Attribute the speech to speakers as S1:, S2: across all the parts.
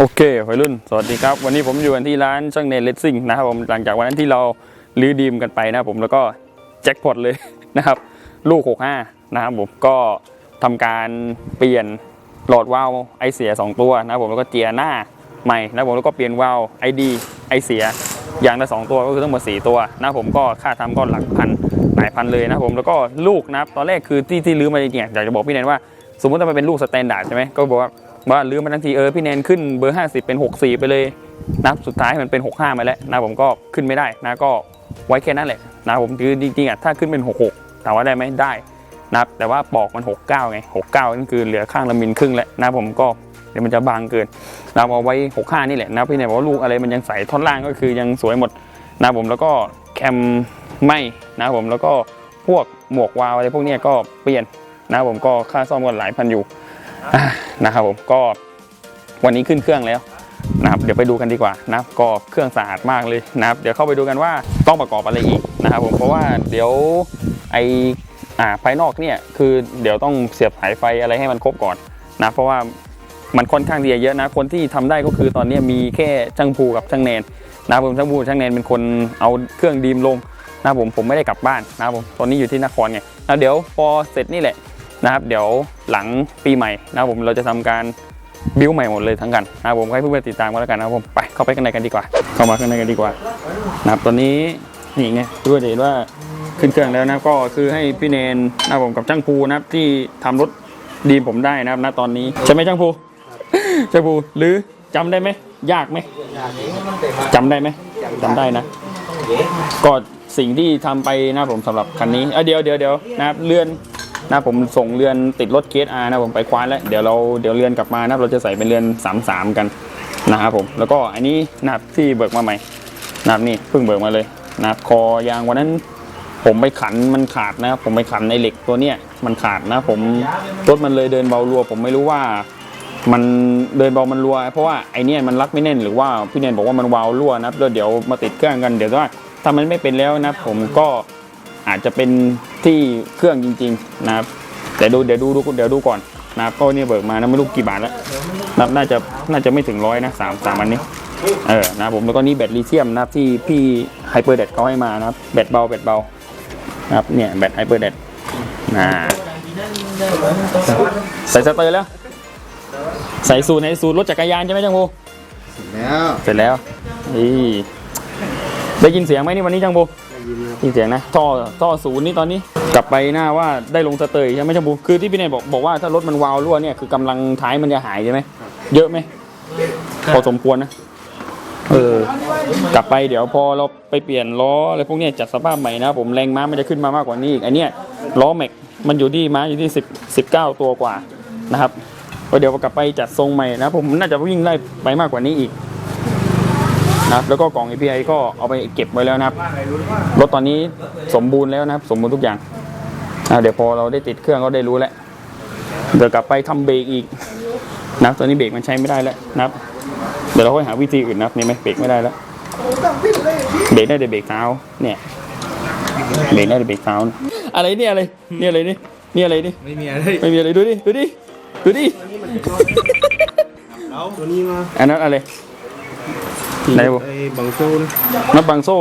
S1: โอเควัยรุ่น สวัสดีครับ วันนี้ผมอยู่กันที่ร้านช่างเนนเลสซิ่งนะครับผม หลังจากวันนั้นที่เราลื้อดีมกันไปนะผม แล้วก็แจ็คพอตเลยนะครับ ลูก 65 นะครับผม ก็ทำการเปลี่ยนหลอดวาล์วไอเสีย 2 ตัวนะครับผม แล้วก็เจียหน้าใหม่นะผม แล้วก็เปลี่ยนวาล์วไอดีไอเสียอย่างละสองตัวก็คือทั้งหมด 4 ตัวนะผม ก็ค่าทำก็หลักพันหลายพันเลยนะผม แล้วก็ลูกนะครับ ตอนแรกคือที่ที่ลื้อมาจริงๆอยากจะบอกพี่แนนว่า สมมติว่ามันเป็นลูกสแตนดาร์ดใช่ไหมก็บอกว่า ว่าลื้อมาทั้งทีเออพี่แนนขึ้นเบอร์ 50 เป็น 64 ไปเลยนะสุดท้ายมันเป็น 65มาแล้วนะผมก็ขึ้นไม่ได้นะก็ไว้แค่นั้นแหละนะผมคือจริงๆอะถ้าขึ้นเป็น 66ถามว่าได้ไหมได้นับแต่ว่าปอกมัน 69 ไง 69 นั่นคือเหลือข้างละมิลครึ่งแล้วนะผมก็เดี๋ยวมันจะบางเกินนะเอาไว้ 65 นี่แหละนะพี่แนนบอกว่าลูกอะไรมันยังใสท่อนล่างก็คือยังสวยหมดนะผมแล้วก็แคมไม่นะผมแล้วก็พวกหมวกวาล์วอะไรพวกนี้ก็เปลี่ยนนะผมก็ค่าซ่อมก็หลายพันอยู่ นะครับผมก็วันนี้ขึ้นเครื่องแล้วนะครับเดี๋ยวไปดูกันดีกว่านับก็เครื่องสะอาดมากเลยนะครับเดี๋ยวเข้าไปดูกันว่าต้องประกอบอะไรอีกนะครับผมเพราะว่าเดี๋ยวไออ่าภายนอกเนี่ยคือเดี๋ยวต้องเสียบสายไฟอะไรให้มันครบก่อนนะเพราะว่ามันค่อนข้างที่จะเยอะนะคนที่ทำได้ก็คือตอนนี้มีแค่ช่างภูกับช่างแนนนะผมช่างภูช่างแนนเป็นคนเอาเครื่องดีมลงนะผมผมไม่ได้กลับบ้านนะผมตอนนี้อยู่ที่นครไงแล้วเดี๋ยวพอเสร็จนี่แหละ นะครับ เดี๋ยวหลังปีใหม่นะครับผมเราจะทำการบิวใหม่หมดเลยทั้งกันนะครับผมให้เพื่อนๆติดตามกันแล้วกันนะครับผมไปเข้าไปข้างในกันดีกว่า เข้ามาข้างในกันดีกว่านะครับตอนนี้นี่ไงเพื่อนๆจะเห็นว่าขึ้นเครื่องแล้วนะครับก็คือให้พี่เนนนะครับผมกับช่างภูนะครับที่ทำรถดีมผมได้นะครับณตอนนี้ใช่ไหมช่างภูช่างภูหรือจำได้ไหมยากไหมจำได้ไหมจำได้นะก็สิ่งที่ทำไปนะครับผมสำหรับคันนี้เอ้ยเดี๋ยวเดี๋ยวเดี๋ยวนะครับเลื่อน นะผมส่งเรือนติดรถเคสอานะผมไปคว้านแล้วเดี๋ยวเราเดี๋ยวเรือนกลับมานะเราจะใส่เป็นเรือน 3 3 กันนะครับผมแล้วก็อันนี้นะครับที่เบิกมาใหม่นะครับนี่เพิ่งเบิกมาเลยนะครับคอยางวันนั้นผมไปขันมันขาดนะครับผมไปขันในเหล็กตัวเนี้ยมันขาดนะผมรถมันเลยเดินเบารัว ผมไม่รู้ว่ามันเดินเบามันรัว เพราะว่าไอเนี้ยมันรัดไม่แน่นหรือว่าพี่เนนบอกว่ามันวาล์วรั่วนะครับแล้วเดี๋ยวมาติดเครื่องกันเดี๋ยวว่าถ้ามันไม่เป็นแล้วนะผมก็อาจจะเป็น ที่เครื่องจริง ๆ นะครับแต่ดูเดี๋ยวดูดูเดี๋ยวดูก่อนนะครับก็เนี่ยเบิกมานะไม่รู้กี่บาทแล้วนะครับน่าจะน่าจะไม่ถึงร้อยนะสามสามอันนี้เออนะครับผมแล้วก็นี่แบตลิเธียมนะครับที่พี่ไฮเปอร์เดเขาให้มานะครับแบตเบาแบตเบานะครับเนี่ยแบตไฮเปอร์เดนะใส่สเตอร์แล้ว ใส่สูตรในสูตรรถจักรยานใช่ไหมจังโบ
S2: แล้ว
S1: เสร็จแล้วนี่ได้ยินเสียงไหมนี่วันนี้จังโบ
S2: ได้ยินครับ
S1: ได้ยินเสียงนะท่อท่อศูนย์นี่ตอนนี้กลับไปหน้าว่าได้ลงสเตอร์ใช่ไหมจังโบคือที่พี่เนยบอกบอกว่าถ้ารถมันวาล์วรั่วเนี่ยคือกำลังท้ายมันจะหายใช่ไหมเยอะไหมพอสมควรนะเออกลับไปเดี๋ยวพอเราไปเปลี่ยนล้ออะไรพวกเนี้ยจัดสภาพใหม่นะผมแรงม้ามันจะขึ้นมามากกว่านี้อีกไอเนี้ยล้อแม็กมันอยู่ที่ม้าอยู่ที่สิบสิบเก้าตัวกว่านะครับก็เดี๋ยวกลับไปจัดทรงใหม่นะผมน่าจะวิ่งไล่ไปมากกว่านี้อีก นะครับแล้วก็กล่อง API ก็เอาไปเก็บไว้แล้วนะครับรถตอนนี้สมบูรณ์แล้วนะครับ สมบูรณ์ทุกอย่างอะเดี๋ยวพอเราได้ติดเครื่องก็ได้รู้แล้วเดี๋ยวกลับไปทำเบรกอีกนะครับตอนนี้เบรกมันใช้ไม่ได้แล้วนะครับ เดี๋ยวเราค่อยหาวิธีอื่นนะครับนี่ไหมเบรกไม่ได้แล้วเบรกได้แต่เบรกเท้าเนี่ยเบรกได้แต่เบรกเท้าอะไรเนี่ยอะไรเนี่ยอะไรนี่นี่อะไรนี่
S2: ไม่มีอะไร
S1: ไม่มีอะไรดูดิดูดิดูดิ
S2: เอาตัวนี้มา
S1: อันนั้นอะไร ไหนวะ
S2: ไอ้บังโซน
S1: น็อตบังโซ่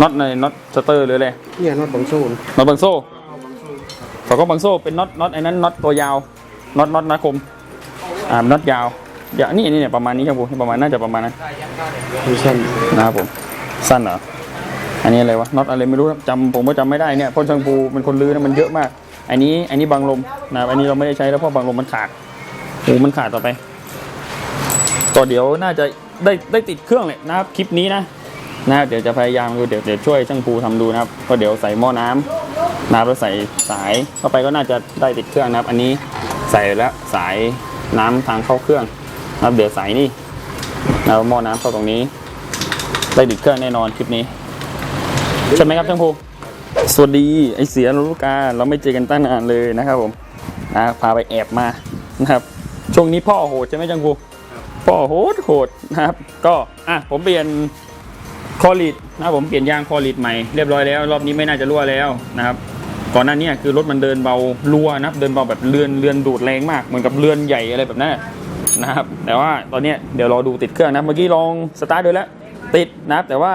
S1: น็อตในน็อตสเตอร์หรืออะไร
S2: เนี่ยน็อตบังโซน
S1: น็อตบังโซ่เขาก็บังโซ่เป็นน็อตน็อตไอ้นั้นน็อตตัวยาวน็อตน็อตนาคมอ่าน็อตยาวอย่านี่นี่เนี่ยประมาณนี้ครับผมประมาณน่าจะประมาณนั้น
S2: ไม่ใช่
S1: นะครับผมสั้นเหรออันนี้อะไรวะน็อตอะไรไม่รู้นะจำผมก็จำไม่ได้เนี่ยเพราะช่างปูเป็นคนลื้อนะมันเยอะมาก อันนี้อันนี้บังลมนะครับอันนี้เราไม่ได้ใช้แล้วเพราะบังลมมันขาดโอ้มันขาดต่อไปก็เดี๋ยวน่าจะ ได้ได้ติดเครื่องเลยนะครับคลิปนี้นะนะเดี๋ยวจะพยายามดูเดี๋ยวเดี๋ยวช่วยช่างปูทำดูนะครับก็เดี๋ยวใส่หม้อน้ำนะครับแล้วใส่สายเข้าไปก็น่าจะได้ติดเครื่องนะครับ อันนี้ใส่แล้วสายน้ำทางเข้าเครื่องนะครับเดี๋ยวใส่นี่แล้วหม้อน้ำเข้าตรงนี้ ได้ติดเครื่องแน่นอนคลิปนี้ใช่ไหมครับช่างปูสวัสดีไอเสียลูกกาเราไม่เจอกันตั้งนานเลยนะครับผมนะพาไปแอบมานะครับช่วงนี้พ่อโหดใช่ไหมจัง ปูพ่อโหดโหดนะครับ ก็อะผมเปลี่ยนคอลิดนะผมเปลี่ยนยางคอลิดใหม่เรียบร้อยแล้ว รอบนี้ไม่น่าจะรั่วแล้วนะครับ ก่อนหน้านี้คือรถมันเดินเบารั่วนะเดินเบาแบบเรือนเรือนดูดแรงมากเหมือนกับเรือนใหญ่อะไรแบบนั้นนะครับ แต่ว่าตอนนี้เดี๋ยวรอดูติดเครื่องนะเมื่อกี้ลองสตาร์ทดูแล้ว ติดนะครับ แต่ว่า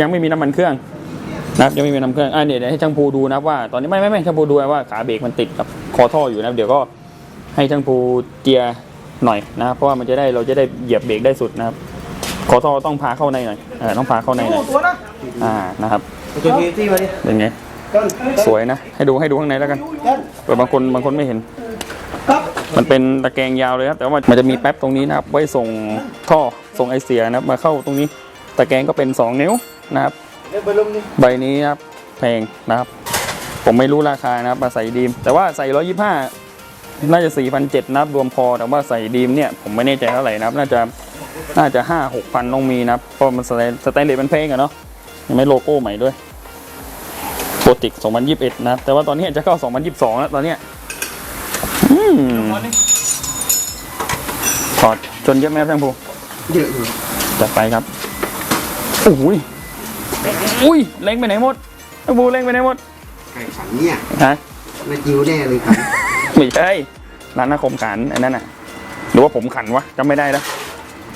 S1: ยังไม่มีน้ำมันเครื่องนะครับยังไม่มีน้ำเครื่องอะเดี๋ยวเดี๋ยวให้ช่างภูดูนะว่าตอนนี้ไม่ไม่ไม่ช่างภูดูว่าขาเบรกมันติดกับคอท่ออยู่นะเดี๋ยวก็ให้ช่างภูเจีย หน่อยนะครับเพราะว่ามันจะได้เราจะได้เหยียบเบรกได้สุดนะครับคอท่อต้องพาเข้าในหน่อยเออต้องพาเข้าในหน่อยอ่านะครับ
S2: ตัวทีที่มาดิ
S1: เป็นไงสวยนะ ให้ดูให้ดูข้างในแล้วกันเผื่อบางคนบางคนไม่เห็นมันเป็นตะแกรงยาวเลยครับแต่ว่ามันจะมีแป๊บตรงนี้นะครับ ไว้ส่งท่อส่งไอเสียนะครับ มาเข้าตรงนี้ตะแกรงก็เป็น 2 นิ้วนะครับใบนี้นะครับแพงนะครับ ผมไม่รู้ราคานะครับมาใส่ดีมแต่ว่าใส่ 125 น่าจะ 4,700นะครับรวมพอ แต่ว่าใส่ดีมเนี่ย ผมไม่แน่ใจเท่าไหร่นะครับ น่าจะ น่าจะ 5 6พันต้องมีนะครับ เพราะมันสแตนสแตนเลสมันแพงอะเนาะ ยังไม่โลโก้ใหม่ด้วยโปรติก2021 นะครับ แต่ว่าตอนนี้จะเข้า 2022 แล้วตอนเนี้ยอืมถอดจนเยอะไหมครับท่านผู้
S2: เยอะอยู่
S1: จัดไปครับโอ้ยอุ้ยเล็งไปไหนหมดท่านผู้เล็งไปไหนหมด
S2: ไก่ขันเนี่ย
S1: ฮะ
S2: นาจิวแน่เลยขัน
S1: ไม่ใช่ร้านนาคมขันอันนั้นน่ะ หรือว่าผมขันวะจำไม่ได้แล้ว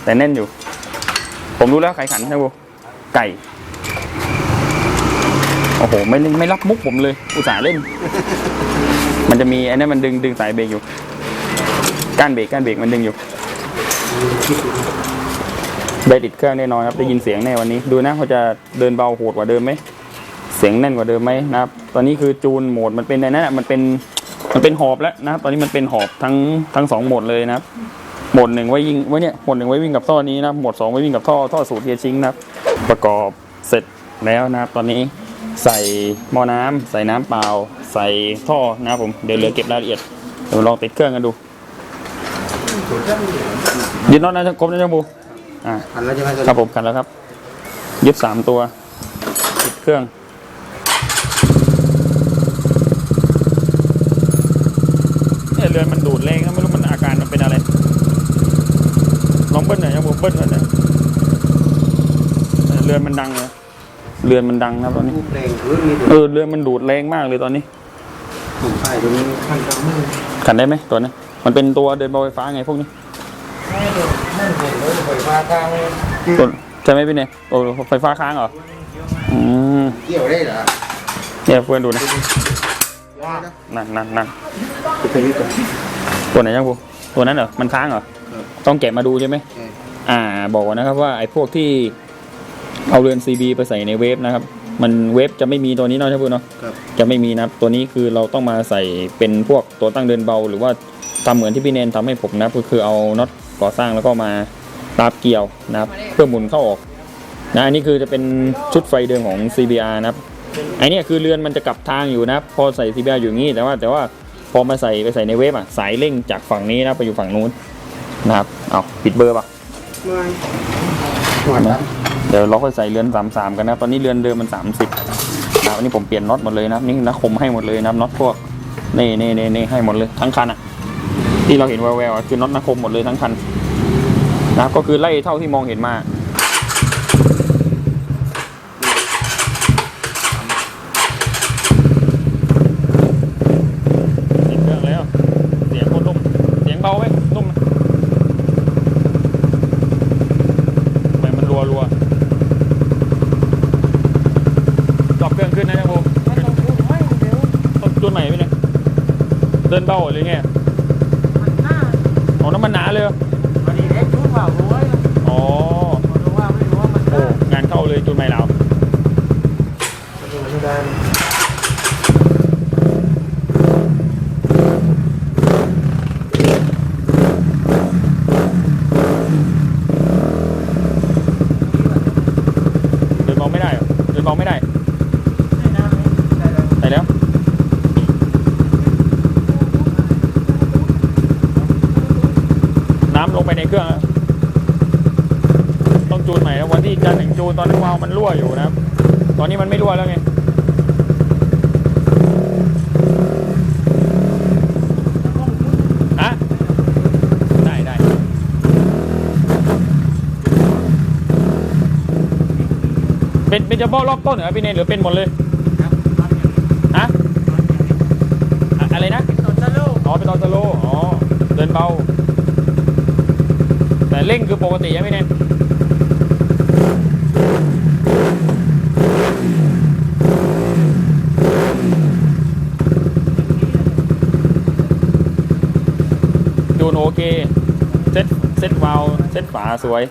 S1: แต่แน่นอยู่ ผมรู้แล้วใครขันท่านผู้ไก่ โอ้โห ไม่ไม่รับมุกผมเลย อุตส่าห์เล่น มันจะมีไอ้นั่นมันดึงดึงสายเบรกอยู่ ก้านเบรกก้านเบรกมันดึงอยู่ได้ติดเครื่องแน่นอนครับได้ยินเสียงแน่วันนี้ ดูนะเขาจะเดินเบาโหดกว่าเดิมไหมเสียงแน่นกว่าเดิมไหมนะครับ ตอนนี้คือจูนโหมดมันเป็นในนั้นอะมันเป็น มันเป็นหอบแล้วนะครับ ตอนนี้มันเป็นหอบทั้งทั้งสองโหมดเลยนะครับโหมดหนึ่งไว้ยิงไว้เนี่ยโหมดหนึ่งไว้วิ่งกับท่อนี้นะครับโหมดสองไว้วิ่งกับท่อท่อสูตรเทียชิงนะครับ ประกอบเสร็จแล้วนะครับ ตอนนี้ใส่หม้อน้ำใส่น้ำเปล่า ใส่ท่อนะครับผมเดี๋ยวเหลือเก็บรายละเอียดเดี๋ยวลองติดเครื่องกันดูยึดน็อตนะครบนะจังบูอ่า
S2: ขันแล้วจะไหมตัว
S1: ครับผมกันแล้วครับยึดสามตัวติดเครื่อง เนี่ยเรือนมันดูดแรงนะไม่รู้มันอาการมันเป็นอะไรลองเบิ้ลหน่อยครับผมเบิ้ลหน่อยนะเนี่ยเรือนมันดังเลยเรือนมันดังนะครับตอนนี้
S2: ลูกแรงพื้นมี
S1: เอ
S2: ตัว
S1: อเรือนมันดูดแรงมากเลยตอนนี้
S2: ผมใส่ตัวนี้ขันกลางมือ
S1: ขันได้ไหมตัวนี้มันเป็นตัวเดินเบาไฟฟ้าไงพวกนี้
S2: นั่นเห็นเลยไฟฟ้าทางเลย
S1: ตัวใช่ไหมพี่เนยโอ้ไฟฟ้าค้างเหรออืม
S2: เกี่ยวได้เหรอ
S1: เนี่ยเพื่อนดูนะ
S2: ว่านะ
S1: นั่นนั่นนั่น
S2: จะเป็นตัว
S1: ตัวไหนยังกูตัวนั้นเหรอ มันค้างเหรอ
S2: ครับ
S1: ต้องแกะมาดูใช่ไหม
S2: ใช่
S1: อ่า บอกก่อนนะครับว่าไอ้พวกที่เอาเรือน CB ไปใส่ในเวฟนะครับ มันเวฟจะไม่มีตัวนี้เนาะใช่ไหมเนาะ
S2: ครับ
S1: จะไม่มีนะครับ ตัวนี้คือเราต้องมาใส่เป็นพวกตัวตั้งเดินเบา หรือว่าทำเหมือนที่พี่เนนทำให้ผมนะครับก็คือเอาน็อตก่อสร้างแล้วก็มาตาบเกี่ยวนะครับ เพื่อหมุนเข้าออกนะอันนี้คือจะเป็นชุดไฟเดิมของ CBR นะครับไอเนี่ยคือเรือนมันจะกลับทางอยู่นะครับ พอใส่ CBR อยู่อย่างนี้แต่ว่าแต่ว่า พอมาใส่ไปใส่ในเวฟอะสายเร่งจากฝั่งนี้นะไปอยู่ฝั่งนู้นนะครับเอาปิดเบอร์ป่ะ
S2: ไม่หัวด
S1: เดี๋ยวเราค่อยใส่เรือน 33 กันนะตอนนี้เรือนเดิมมัน 30นะครับอันนี้ผมเปลี่ยนน็อตหมดเลยนะครับนี่นักคมให้หมดเลยนะครับน็อตพวกนี่นี่นี่นี่ให้หมดเลยทั้งคันอะ ที่เราเห็นแววๆอะคือน็อตนักคมหมดเลยทั้งคันนะครับก็คือไล่เท่าที่มองเห็นมา ติดเครื่องแล้ว เสียงโคตรนุ่ม เสียงเบาไหมนุ่มไหมทำไมมันรัวรัวจอบเครื่องขึ้นนะยังบู ต้องจูนใหม่ไหมเนี่ย เดินเบาหรือไงอ๋อน้ำมันหนาเลยเหรออ๋อ โอ้ งานเข้าเลยจูนใหม่แล้ว เดินเบาไม่ได้เหรอเดินเบาไม่ได้ไปแล้ว น้ำลง ไปในเครื่องต้องจูนใหม่แล้ววันที่จะถึงจูนตอนนั้วาล์วมันรั่วอยู่นะครับ ตอนนี้มันไม่รั่วแล้วไงฮะได้ได้เป็นเป็นเฉพาะรอบต้นเหรอพี่เนยหรือเป็นหมดเลยฮะอะอะไรนะอ๋อเป็นตอนสโลว์อ๋อเดินเบา แต่เร่งคือปกติใช่ไหมเนี่ยจูนโอเคเซ็ตเซ็ตวาล์วเซ็ตฝาสวย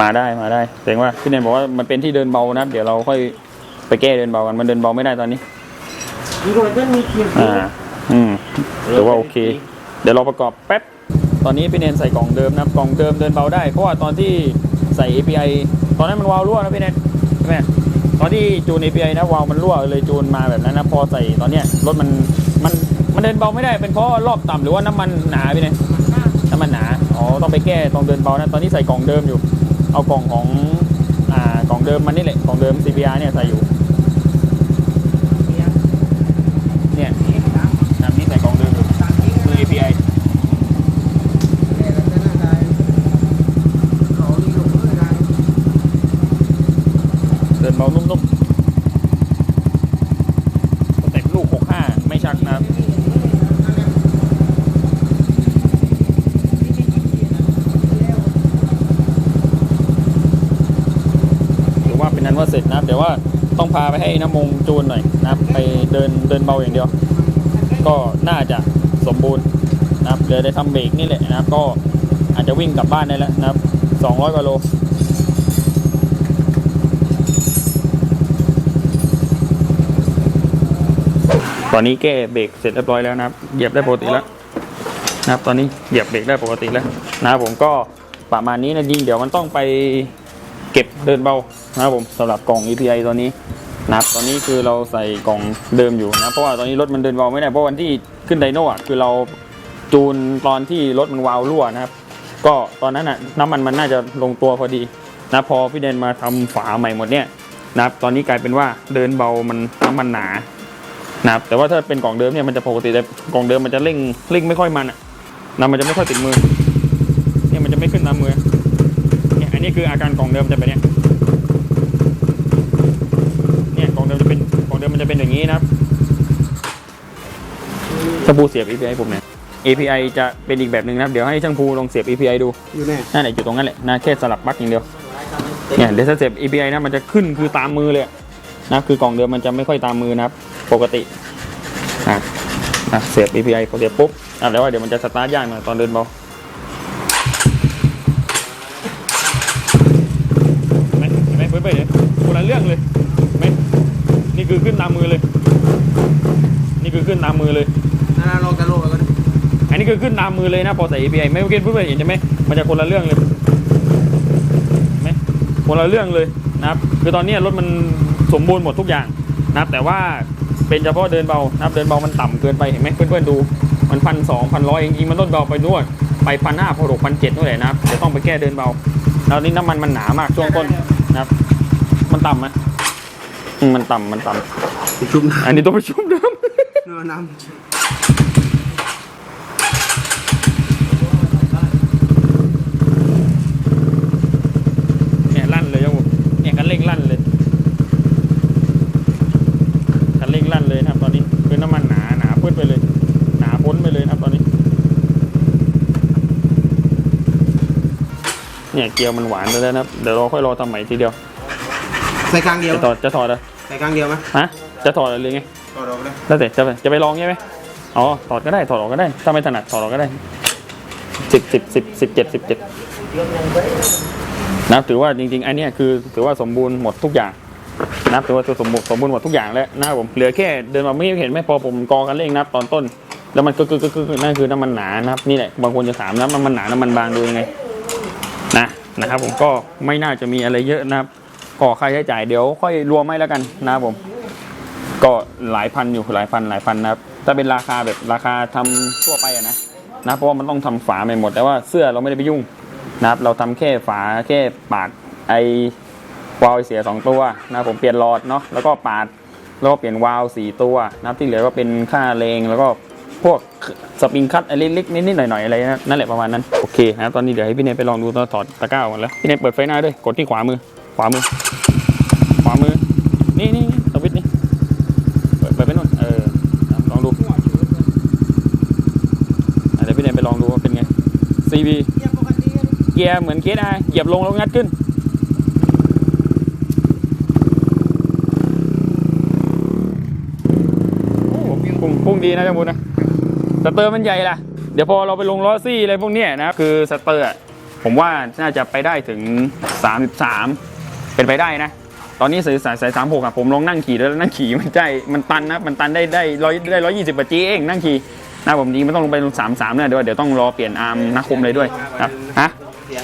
S1: มาได้มาได้แต่ว่าพี่เนนบอกว่ามันเป็นที่เดินเบานะ เดี๋ยวเราค่อยไปแก้เดินเบากันมันเดินเบาไม่ได้ตอนนี้
S2: มีคนเพื่อนมีเคียง
S1: อ่าอืมถือว่าโอเค เดี๋ยวเราประกอบแป๊บ ตอนนี้พี่เนนใส่กล่องเดิมนะครับกล่องเดิมเดินเบาได้ เพราะว่าตอนที่ใส่ API ตอนนั้นมันวาล์วรั่วนะพี่เนนใช่ไหมตอนที่จูน API นะวาล์วมันรั่วเลยจูนมาแบบนั้นนะพอใส่ตอนเนี้ยรถมันมันมันเดินเบาไม่ได้เป็นเพราะรอบต่ำหรือว่าน้ำมันหนาพี่เนนน้ำมันหนาอ๋อต้องไปแก้ตรงเดินเบานะตอนนี้ใส่กล่องเดิมอยู่ เอากล่องของอ่ากล่องเดิมมันนี่แหละกล่องเดิม CPR เนี่ยใส่อยู่น้ำนี่ใส่กล่องเดิมอยู่คือ API เดินเบานุ่มๆสเต็ปลูก 65 ไม่ชักนะครับถือว่าเป็นนั้นว่าเสร็จนะครับเดี๋ยวว่าต้องพาไปให้น้ำมงจูนหน่อยนะครับ ไปเดินเดินเบาอย่างเดียว ก็น่าจะสมบูรณ์นะครับเดี๋ยวได้ทำเบรกนี่แหละนะครับ ก็อาจจะวิ่งกลับบ้านได้แล้วนะครับ 200กว่าโล ตอนนี้แก้เบรกเสร็จเรียบร้อยแล้วนะครับ เหยียบได้ปกติแล้วนะครับ ตอนนี้เหยียบเบรกได้ปกติแล้วนะครับผมก็ประมาณนี้นะจริงเดี๋ยวมันต้องไปเก็บเดินเบานะครับผมสำหรับกล่อง EPI ตัวนี้นะครับตอนนี้คือเราใส่กล่องเดิมอยู่นะเพราะว่าตอนนี้รถมันเดินเบาไม่ได้เพราะวันที่ขึ้นไดโน่คือเราจูนตอนที่รถมันวาวรั่วนะครับ ก็ตอนนั้นน่ะน้ำมันมันน่าจะลงตัวพอดีนะพอพี่เดนมาทำฝาใหม่หมดเนี่ยนะครับตอนนี้กลายเป็นว่าเดินเบามันน้ำมันหนา นะครับแต่ว่าถ้าเป็นกล่องเดิมเนี่ยมันจะปกติแต่กล่องเดิมมันจะเร่งเร่งไม่ค่อยมันอะนะมันจะไม่ค่อยติดมือเนี่ยมันจะไม่ขึ้นตามมือเนี่ยอันนี้คืออาการกล่องเดิมจะเป็นเนี่ยเนี่ยกล่องเดิมจะเป็นกล่องเดิมมันจะเป็นอย่างนี้นะครับช่างภูเสียบ API ผมเนี่ย API จะเป็นอีกแบบหนึ่งนะครับ เดี๋ยวให้ช่างภูลองเสียบ API ดู
S2: อยู่แน่
S1: นั่นแหละอยู่ตรงนั้นแหละนะแค่สลับปลั๊กอย่างเดียวเนี่ยเดี๋ยวถ้าเสียบ API นะมันจะขึ้นคือตามมือเลยอะนะคือกล่องเดิมมันจะไม่ค่อยตามมือนะครับ ปกติอะอะเสียบ API พอเสียบปุ๊บอะแล้วว่าเดี๋ยวมันจะสตาร์ทยากหน่อยตอนเดินเบาเห็นไหมเห็นไหมเพื่อนๆเนี่ยคนละเรื่องเลยเห็นไหมนี่คือขึ้นตามมือเลย นี่คือขึ้นตามมือเลย
S2: นาลองกระโลกไปก่อน
S1: อันนี้คือขึ้นตามมือเลยนะพอใส่ API ไม่เมื่อกี้เพื่อนๆเห็นใช่ไหมมันจะคนละเรื่องเลยเห็นไหมคนละเรื่องเลยนะครับ คือตอนนี้รถมันสมบูรณ์หมดทุกอย่างนะครับแต่ว่า เป็นเฉพาะเดินเบานะครับเดินเบามันต่ำเกินไปเห็นไหมเพื่อนๆดูมันพันสองพันร้อยจริงๆมันลดเบาไปด้วยไปพันห้าพันหกพันเจ็ดนู่นแหละนะครับเดี๋ยวต้องไปแก้เดินเบาแล้วนี่น้ำมันมันหนามากช่วงต้นนะครับ มันต่ำไหมอืมมันต่ำมันต่ำ
S2: ชุบ
S1: อันนี้ต้องไปชุ่มน้ำ
S2: น้ำน้ำ
S1: เนี่ยลั่นเลยครับผมเนี่ยคันเร่งลั่นเลยคันเร่งลั่นเลยนะครับ ตอนนี้คือน้ำมันหนาหนาพื้นไปเลย หนาพ้นไปเลยนะครับตอนนี้ เนี่ยเกียวมันหวานไปแล้วนะครับเดี๋ยวเราค่อยรอทำใหม่ทีเดียว
S2: ใส่กลางเดียว
S1: จะถอดจะถอดเหรอ
S2: ใส่กลางเดียวไหม
S1: ฮะจะถอดอะไรไง
S2: ต่อดอกเลย
S1: แล้วแต่จะไปจะไปลองใช่ไหมอ๋อถอดก็ได้ถอดออกก็ได้ ถ้าไม่ถนัดถอดออกก็ได้สิบสิบสิบสิบเจ็ดสิบเจ็ดนะครับถือว่าจริง ๆ อันเนี้ยคือถือว่าสมบูรณ์หมดทุกอย่างนะครับถือว่าสมบูรณ์สมบูรณ์หมดทุกอย่างแล้วนะครับผมเหลือแค่เดินมาไม่เห็นไหม่พอผมกอกันเร่งนะครับตอนต้น แล้วมันก็คือคือคือนั่นคือน้ำมันหนานะครับนี่แหละบางคนจะถามน้ำมันหนาน้ำมันบางดูยังไง นะครับ ผมก็ไม่น่าจะมีอะไรเยอะนะครับก็ค่าใช้จ่ายเดี๋ยวค่อยรวมให้แล้วกันนะครับผม ก็หลายพันอยู่หลายพันหลายพันนะครับถ้าเป็นราคาแบบราคาทำทั่วไปอะนะนะเพราะว่ามันต้องทำฝาใหม่หมด แต่ว่าเสื้อเราไม่ได้ไปยุ่งนะครับ เราทำแค่ฝาแค่ปาดไอวาล์วเสียสองตัวนะผมเปลี่ยนหลอดเนาะแล้วก็ปาดแล้วก็เปลี่ยนวาล์วสี่ตัวนะที่เหลือก็เป็นค่าแรงแล้วก็ พวกสปริงคัตอะไรเล็กๆนิดๆหน่อยๆอะไรนะนั่นแหละประมาณนั้นโอเคนะครับตอนนี้เดี๋ยวให้พี่เนยไปลองดูตอนถอดตะกร้าก่อนแล้วพี่เนยเปิดไฟหน้าด้วยกดที่ขวามือ ขวามือ ขวามือ นี่นี่สวิตช์นี่เปิดเปิดไปนู่นเออลองดูเดี๋ยวพี่เนยไปลองดูว่าเป็นไงสีซีบีเกียร์เหมือนเกียร์ไอเหยียบลงแล้วงัดขึ้นพุ่งดีนะจ้าบุญนะ สเตอร์มันใหญ่ละเดี๋ยวพอเราไปลงล้อซี่อะไรพวกนี้นะคือสเตอร์ผมว่าน่าจะไปได้ถึง 33 เป็นไปได้นะ ตอนนี้สายสายสายสามหกอะผมลองนั่งขี่แล้วนั่งขี่มันใจมันตันนะมันตันได้ได้ร้อยได้ร้อยยี่สิบจีเองนั่งขี่นะผมจริงไม่ต้องลงไปลงสามสามนะเดี๋ยวเดี๋ยวต้องรอเปลี่ยนอาร์มนักคมเลยด้วยครับฮะ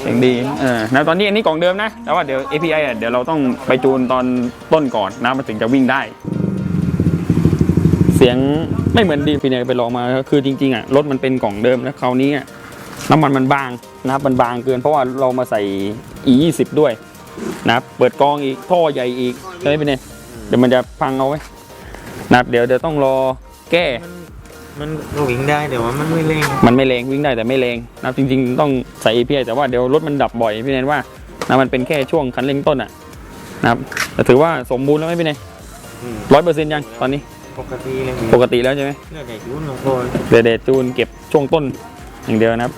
S1: เสียงดีเออนะตอนนี้อันนี้กล่องเดิมนะแต่ว่าเดี๋ยว API อะเดี๋ยวเราต้องไปจูนตอนต้นก่อนนะมันถึงจะวิ่งได้ เสียงไม่เหมือนดีพี่เนี่ยไปลองมาคือจริงๆอะรถมันเป็นกล่องเดิมแล้วคราวนี้น้ำมันมันบางนะครับมันบางเกิน เพราะว่าเรามาใส่ e 2 0ด้วยนะครับเปิดกองอีกท่อใหญ่อีกใช่ไหมพี่เนี่ยเดี๋ยวมันจะพังเอาไว้นะครับเดี๋ยวเดี๋ยวต้องรอแก้
S3: มันวิ่งได้แต่ว่ามันไม่เร่ง
S1: มันไม่แรงวิ่งได้แต่ไม่แรงนะจริง ๆ ต้องใส่ API แต่ว่าเดี๋ยวรถมันดับบ่อยพี่เนนว่านะมันเป็นแค่ช่วงคันเร่งต้นอะนะครับแต่ถือว่าสมบูรณ์แล้วไหมพี่เนนร้อยเปอร์เซ็นต์ยังตอนนี้
S3: ปกติเลย
S1: ปกติแล้วใช่ไหม
S3: เลือดใหญ่ยุ่นของคน
S1: เดี๋ยวเดยวจูนเก็บช่วงต้นอย่างเดียวนะครับ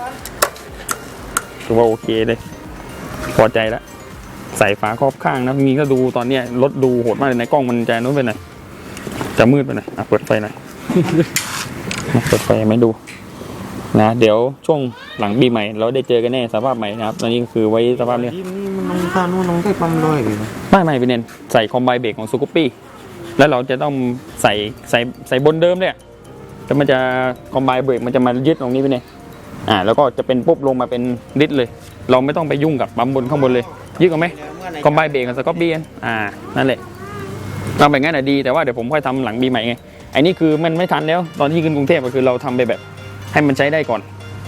S1: ถือว่าโอเคเลยพอใจแล้วใส่ฝาครอบข้างนะมีก็ดูตอนเนี้ยรถดูโหดมากเลยในกล้องมันจะนู้นไปหน่อยจะมืดไปหน่อยอะเปิดไฟหน่อยเปิดไฟไม่ดูนะเดี๋ยวช่วงหลังปีใหม่ เราได้เจอกันแน่สภาพใหม่นะครับตอนนี้ก็คือไว้สภาพเนี้ย
S3: ทีมนี้มันลงท่านู่นลงได้ปั๊มด้วยเลยนะ
S1: ไม่ไม่พี่เนนใส่คอมไบเบรกของซูกุปปี้ แล้วเราจะต้องใส่ใส่ใส่บนเดิมเนี่ยแล้วมันจะคอมไบเบรกมันจะมายึดตรงนี้พี่เนนอ่าแล้วก็จะเป็นปุ๊บลงมาเป็นลิตรเลย เราไม่ต้องไปยุ่งกับปั๊มบนข้างบนเลยยึดกันไหมคอมไบเบรกกับสกอปปี้อ่านั่นแหละทำแบบนั้นอะดีแต่ว่าเดี๋ยวผมค่อยทำหลังปีใหม่ไงไอ้นี่คือมันไม่ทันแล้วตอนที่ขึ้นกรุงเทพก็คือเราทำไปแบบ ให้มันใช้ได้ก่อน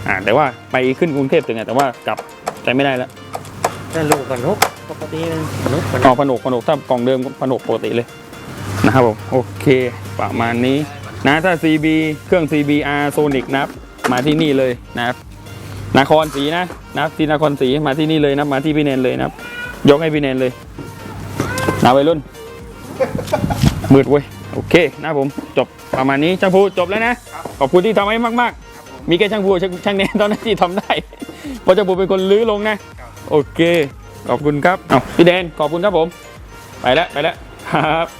S1: อ่าแต่ว่าไปขึ้นกรุงเทพถึงไงแต่ว่ากลับใช้ไม่ได้แล้ว
S3: แต่ลูกกับนกปกติเลยนกกับน
S1: อ๋อกผนกผนกถ้ากล่องเดิมก็ผนกปกติเลย นะครับผมโอเค ประมาณนี้นะถ้า CB เครื่อง CBR Sonic นะครับมาที่นี่เลยนะครับนครศรีนะนับที่นครศรีมาที่นี่เลยนะมาที่พี่เนนเลยนับยกให้พี่เนนเลยนะวัยรุ่นมืดเว้ยโอเคนะผมจบประมาณนี้ช่างพูจบแล้วนะขอบคุณที่ทำให้มากๆ มีแค่ช่างพูช่างช่างเนนตอนนั้นที่ทำได้เพราะช่างพูเป็นคนลื้อลงนะโอเค ขอบคุณครับเอาพี่แดนขอบคุณครับผม ไปแล้วไปแล้วครับ